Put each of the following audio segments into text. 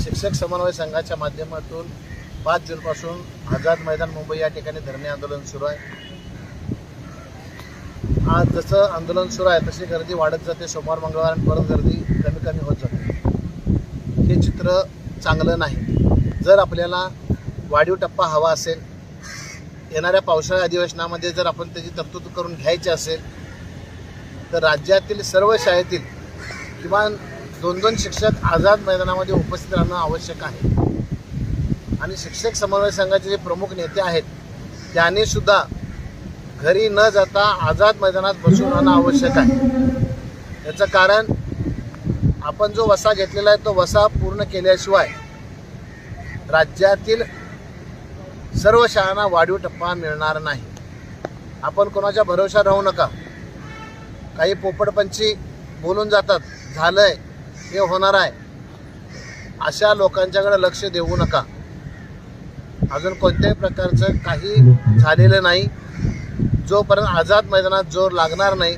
शिक्षक समन्वय संघाच्या माध्यमातून पाच जूनपासून आझाद मैदान मुंबई या ठिकाणी धरणे आंदोलन सुरू आहे. आज जसं आंदोलन सुरू आहे तशी गर्दी वाढत जाते. सोमवार मंगळवार आणि परत गर्दी कमी कमी होत जाते. हे चित्र चांगलं नाही. जर आपल्याला वाढीव टप्पा हवा असेल येणाऱ्या पावसाळ्या अधिवेशनामध्ये जर आपण त्याची तरतूद करून घ्यायची असेल तर राज्यातील सर्व शाळेतील किमान दोन दोन शिक्षक आझाद मैदानामध्ये उपस्थित राहणं आवश्यक आहे. आणि शिक्षक समन्वय संघाचे जे प्रमुख नेते आहेत त्यांनी सुद्धा घरी न जाता आझाद मैदानात बसून राहणं आवश्यक आहे. याचं कारण आपण जो वसा घेतलेला आहे तो वसा पूर्ण केल्याशिवाय राज्यातील सर्व शाळांना वाढीव टप्पा मिळणार नाही. आपण कोणाच्या भरोशा राहू नका. काही पोपटपंची बोलून जातात झालंय हे होणार आहे. अशा लोकांच्याकडे लक्ष देऊ नका. अजून कोणत्याही प्रकारचं काही झालेलं नाही. जोपर्यंत आझाद मैदानात जोर लागणार नाही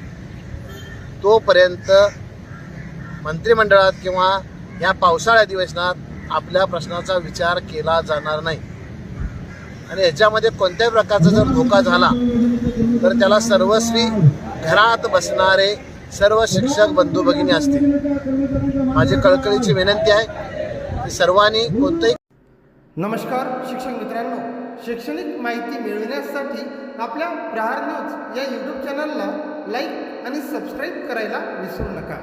तोपर्यंत मंत्रिमंडळात किंवा या पावसाळ्या अधिवेशनात आपल्या प्रश्नाचा विचार केला जाणार नाही. आणि याच्यामध्ये कोणत्याही प्रकारचा जर धोका झाला तर त्याला सर्वस्वी घरात बसणारे सर्व शिक्षक बंधू भगिनी असतील. माझी कळकळीची विनंती आहे की सर्वांनी कोणतंही नमस्कार शिक्षक मित्रांनो. शैक्षणिक माहिती मिळविण्यासाठी आपल्या प्रहार न्यूज या यूट्यूब चॅनलला लाईक आणि सबस्क्राईब करायला विसरू नका.